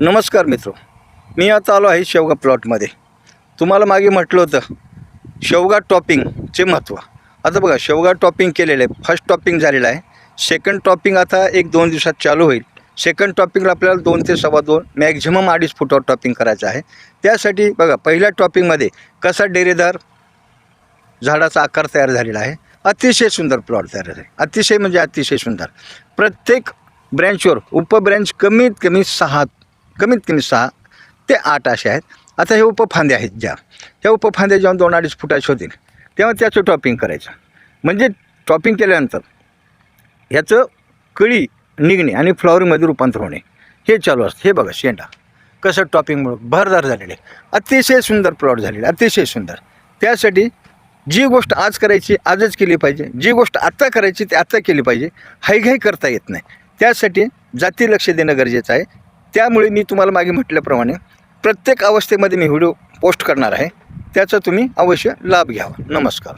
नमस्कार मित्र मी आता आलो आहे शेवगा प्लॉटमध्ये. तुम्हाला मागे म्हटलं होतं शेवगा टॉपिंगचे महत्त्व आता बघा शेवगा टॉपिंग केलेलं आहे. फर्स्ट टॉपिंग झालेलं आहे. सेकंड टॉपिंग आता एक दोन दिवसात चालू होईल. सेकंड टॉपिंगला आपल्याला दोन ते सव्वा दोन मॅक्झिमम अडीच फुटावर टॉपिंग करायचं आहे. त्यासाठी बघा पहिल्या टॉपिंगमध्ये कसा डेरेदार झाडाचा आकार तयार झालेला आहे. अतिशय सुंदर प्लॉट तयार आहे. अतिशय म्हणजे अतिशय सुंदर. प्रत्येक ब्रँचवर उपब्रँच कमीत कमी सहा कमीत कमी सहा ते आठ असे आहेत. आता हे उपफांद्या आहेत ज्या. ह्या उपफांद्या जेव्हा दोन अडीच फुटाचे होतील तेव्हा त्याचं टॉपिंग करायचं. म्हणजे टॉपिंग केल्यानंतर ह्याचं कळी निघणे आणि फ्लॉवरिंगमध्ये रूपांतर होणे. हे चालू असतं. हे बघा शेंडा. कसं टॉपिंगमुळं भरदार झालेले. अतिशय सुंदर प्लॉट झालेले. अतिशय सुंदर. त्यासाठी जी गोष्ट आज करायची आजच केली पाहिजे. जी गोष्ट आत्ता करायची ती आत्ता केली पाहिजे. हायघाई करता येत नाही. त्यासाठी जाती लक्ष देणं गरजेचं आहे. त्यामुळे मी तुम्हाला मागे म्हटल्याप्रमाणे प्रत्येक अवस्थेमध्ये मी व्हिडिओ पोस्ट करणार आहे. त्याचा तुम्ही अवश्य लाभ घ्यावा. नमस्कार.